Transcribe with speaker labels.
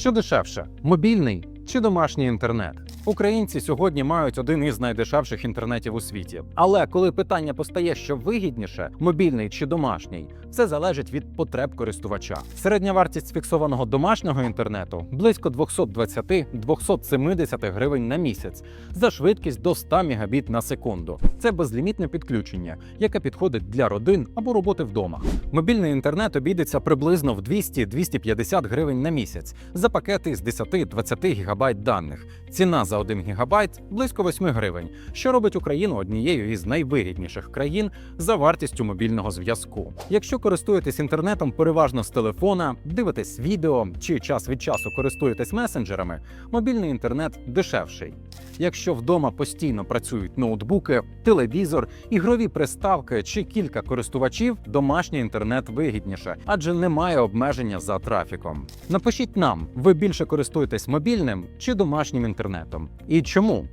Speaker 1: Що дешевше мобільний чи домашній інтернет? Українці сьогодні мають один із найдешевших інтернетів у світі. Але коли питання постає, що вигідніше мобільний чи домашній, це залежить від потреб користувача. Середня вартість фіксованого домашнього інтернету близько 220-270 гривень на місяць за швидкість до 100 Мбіт на секунду. Це безлімітне підключення, яке підходить для родин або роботи вдома. Мобільний інтернет обійдеться приблизно в 200-250 гривень на місяць за пакети з 10-20 гігабайт даних. Ціна за 1 гігабайт близько 8 гривень, що робить Україну однією із найвигідніших країн за вартістю мобільного зв'язку. Якщо користуєтесь інтернетом переважно з телефона, дивитесь відео чи час від часу користуєтесь месенджерами, мобільний інтернет дешевший. Якщо вдома постійно працюють ноутбуки, телевізор, ігрові приставки чи кілька користувачів, домашній інтернет вигідніше, адже немає обмеження за трафіком. Напишіть нам, ви більше користуєтесь мобільним чи домашнім інтернетом, і чому?